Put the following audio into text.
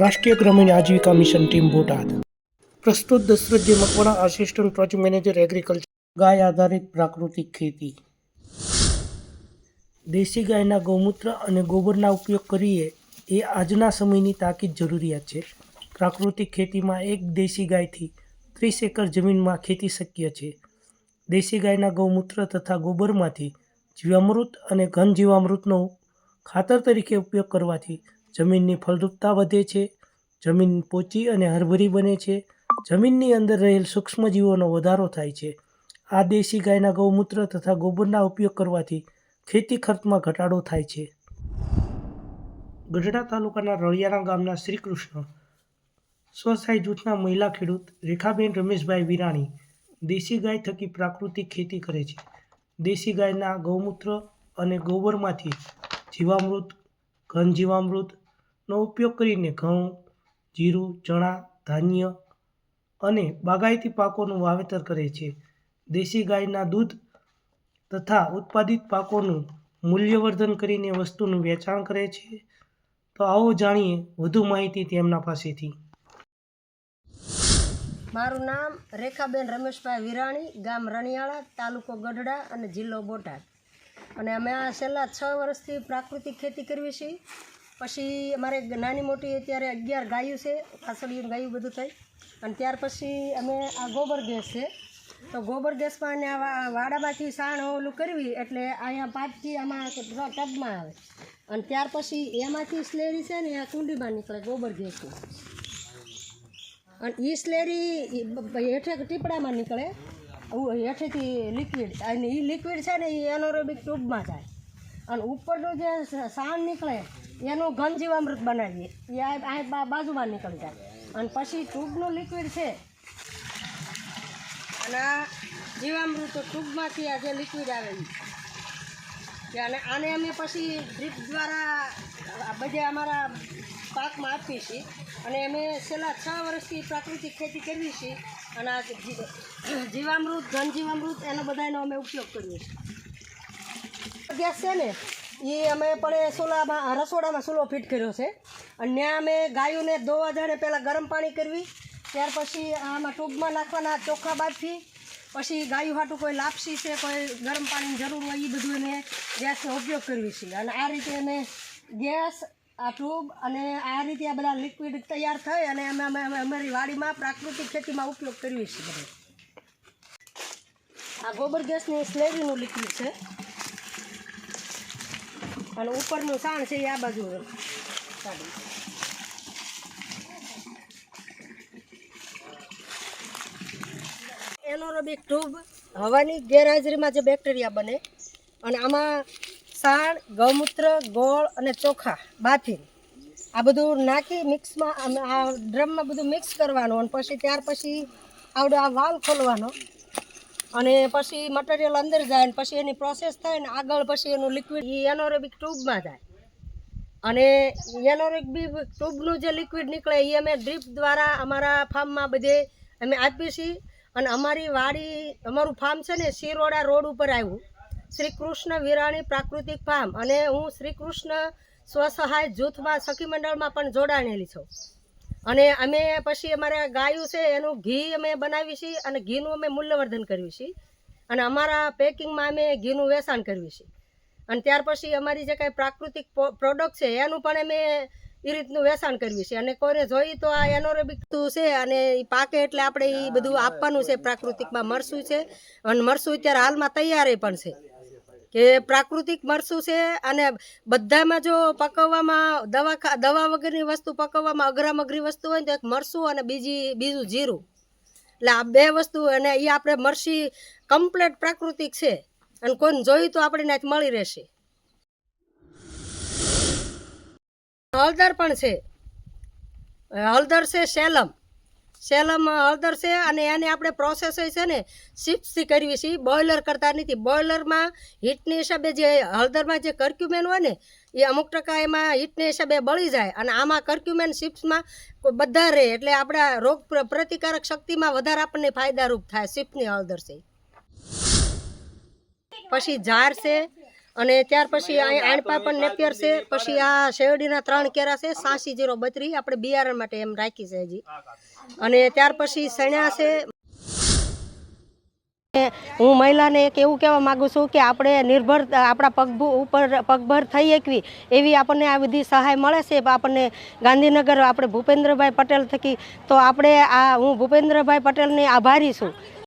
રાષ્ટ્રીય ગ્રામીણ આજીવિકા મિશન ટીમ બોટાદ. પ્રસ્તુત Dashrathji Makwana assistant project manager agriculture ગાય આધારિત પ્રાકૃતિક ખેતી. દેશી ગાયના ગૌમૂત્ર અને ગોબરના ઉપયોગ કરીએ એ આજના સમયની તાકીદ જરૂરિયાત છે. પ્રાકૃતિક ખેતીમાં એક દેશી ગાયથી ત્રીસ એકર જમીનમાં ખેતી શક્ય છે. દેશી ગાયના ગૌમૂત્ર તથા ગોબરમાંથી જીવામૃત અને ઘન જીવામૃતનો ખાતર તરીકે ઉપયોગ કરવાથી જમીનની ફળદ્રુપતા વધે છે, જમીન પોચી અને હરભરી બને છે, જમીનની અંદર રહેલ સૂક્ષ્મજીવોનો વધારો થાય છે. આ દેશી ગાયના ગૌમૂત્ર તથા ગોબરના ઉપયોગ કરવાથી ખેતી ખર્ચમાં ઘટાડો થાય છે. ગઢડા તાલુકાના રળિયાણા ગામના શ્રી કૃષ્ણ સ્વસહાય જૂથના મહિલા ખેડૂત રેખાબેન રમેશભાઈ વિરાણી દેશી ગાય થકી પ્રાકૃતિક ખેતી કરે છે. દેશી ગાયના ગૌમૂત્ર અને ગોબરમાંથી જીવામૃત ઘન જીવામૃતનો ઉપયોગ કરીને ઘઉં, જીરું, ચણા, ધાન્ય અને બાગાયતી પાકોનું વાવેતર કરે છે. દેશી ગાયના દૂધ તથા ઉત્પાદિત પાકોનું મૂલ્યવર્ધન કરીને વસ્તુનું વેચાણ કરે છે. તો આવો જાણીએ વધુ માહિતી તેમના પાસેથી. મારું નામ રેખાબેન રમેશભાઈ વિરાણી, ગામ રણિયાળા, તાલુકો ગઢડા અને જિલ્લો બોટાદ. અને અમે આ છેલ્લા છ વર્ષથી પ્રાકૃતિક ખેતી કરવી છીએ પછી અમારે નાની મોટી અત્યારે અગિયાર ગાયું છે પાછળીયું ગાયું બધું થઈ. અને ત્યાર પછી અમે આ ગોબર ગેસ છે. તો ગોબર ગેસમાં અને આ વાડામાંથી સાણ ઓલું કરવી એટલે અહીંયા પાટથી આમાં ટબમાં આવે. અને ત્યાર પછી એમાંથી સ્લેરી છે ને, આ કુંડીમાં નીકળે ગોબર ગેસની. અને એ સ્લેરી હેઠે ટીપડામાં નીકળે. હેઠેથી લિક્વિડ અને એ લિક્વિડ છે ને એ એનોરોબિક ટ્યુબમાં જાય. અને ઉપરનું જે સાણ નીકળે, એનું ઘન જીવામૃત બનાવીએ. એ આ બાજુમાં નીકળી જાય. અને પછી ટ્યુબનું લિક્વિડ છે, અને જીવામૃત ટ્યુબમાંથી આ જે લિક્વિડ આવે ઈ. કે અને આને અમે પછી ડ્રીપ દ્વારા બધે અમારા પાકમાં આપીએ છીએ. અને અમે છેલ્લા છ વર્ષથી પ્રાકૃતિક ખેતી કરવી છીએ. અને આ જીવામૃત ઘન જીવામૃત એનો બધાનો અમે ઉપયોગ કરીએ છીએ. ગેસ છે ને, એ અમે પણ સોલામાં રસોડામાં સોલો ફિટ કર્યો છે. અને ત્યાં અમે ગાયોને ધોવા જાણે પહેલાં ગરમ પાણી કરવી. ત્યાર પછી આમાં ટ્યુબમાં નાખવાના ચોખ્ખા બાદથી પછી ગાયું હાટું કોઈ લાપસી છે, કોઈ ગરમ પાણીની જરૂર હોય એ બધું અમે ગેસનો ઉપયોગ કરવી છીએ અને આ રીતે અમે ગેસ, આ ટ્યુબ અને આ રીતે આ બધા લિક્વિડ તૈયાર થઈ અને અમે અમે અમે અમારી વાડીમાં પ્રાકૃતિક ખેતીમાં ઉપયોગ કરવી છીએ બધે. આ ગોબર ગેસની સ્લેરીનું લિક્વિડ છે. અને ઉપરનું સાણ છે એ આ બાજુ. કાઢી એનોરોબિક ટ્યુબ હવાની ગેરહાજરીમાં જે બેક્ટેરિયા બને, અને આમાં સાણ, ગૌમૂત્ર, ગોળ અને ચોખા બાફી આ બધું નાખી મિક્સમાં આ ડ્રમમાં બધું મિક્સ કરવાનું, અને પછી ત્યાર પછી આવડો આ વાલ ખોલવાનો, અને પછી મટીરિયલ અંદર જાય, અને પછી એની પ્રોસેસ થાય, ને આગળ પછી એનું લિક્વિડ એ એનોરોબિક ટ્યુબમાં જાય. અને એનોરેબિક ટ્યુબનું જે લિક્વિડ નીકળે એ અમે ડ્રીપ દ્વારા અમારા ફાર્મમાં બધે અમે આપીએ છીએ. અને અમારી વાડી, અમારું ફાર્મ છે ને, શિરોડા રોડ ઉપર આવ્યું. શ્રી કૃષ્ણ વિરાણી પ્રાકૃતિક ફાર્મ અને હું શ્રી કૃષ્ણ સ્વસહાય જૂથમાં સખી મંડળમાં પણ જોડાણેલી છું. અને અમે પછી અમારે ગાયું છે, એનું ઘી અમે બનાવી છીએ અને ઘીનું અમે મૂલ્યવર્ધન કર્યું છીએ. અને અમારા પેકિંગમાં અમે ઘીનું વેચાણ કર્યું છીએ અને ત્યાર પછી અમારી જે કાંઈ પ્રાકૃતિક પ્રોડક્ટ છે, એનું પણ અમે એ રીતનું વેચાણ કરવી છે. અને કોઈને જોઈ તો આ એનોરેબિક છે અને એ પાકે એટલે આપણે એ બધું આપવાનું છે પ્રાકૃતિકમાં મરસું છે. અને મરસું અત્યારે હાલમાં તૈયાર પણ છે. કે પ્રાકૃતિક મરસું છે અને બધામાં જો પકવવામાં દવા દવા વગરની વસ્તુ પકવવામાં અઘરામ અઘરી વસ્તુ હોય તો એક મરસું અને બીજી બીજું જીરું. એટલે આ બે વસ્તુ અને એ આપણે મરસી કમ્પ્લેટ પ્રાકૃતિક છે. અને કોઈને જોયું તો આપણે ત્યાં મળી રહેશે. હળદર પણ છે. હળદર છે સેલમ. સેલમ હળદર છે અને એને આપણે પ્રોસેસ છે ને શિફ્ટથી કરવી છે. બોઇલર કરતા નથી. બોઇલરમાં હીટની હિસાબે જે હળદરમાં જે કર્ક્યુમેન હોય ને, એ અમુક ટકા એમાં હીટને હિસાબે બળી જાય અને આમાં કર્ક્યુમેન શિફ્ટમાં બધા રહે. એટલે આપણા રોગ પ્ર- પ્રતિકારક શક્તિમાં વધારે આપણને ફાયદારૂપ થાય શિફ્ટની હળદર છે પછી ઝાર છે. અને ત્યાર પછી આણપા પણ નેપિયર છે. પછી આ શેરડીના ત્રણ કેરા છે, સાસી જીરો બત્રી, આપણે બિયારણ માટે એમ રાખી છે હજી. અને ત્યાર પછી સણ્યા છે. હું મહિલાને એક એવું કહેવા માગું છું કે આપણે નિર્ભર, આપણા પગ ઉપર પગભર થઈ શકવી એવી આપણને આ બધી સહાય મળે છે. આપણને ગાંધીનગર, આપણે ભૂપેન્દ્રભાઈ પટેલ થકી તો આપણે આ, હું ભૂપેન્દ્રભાઈ પટેલને આભારી છું.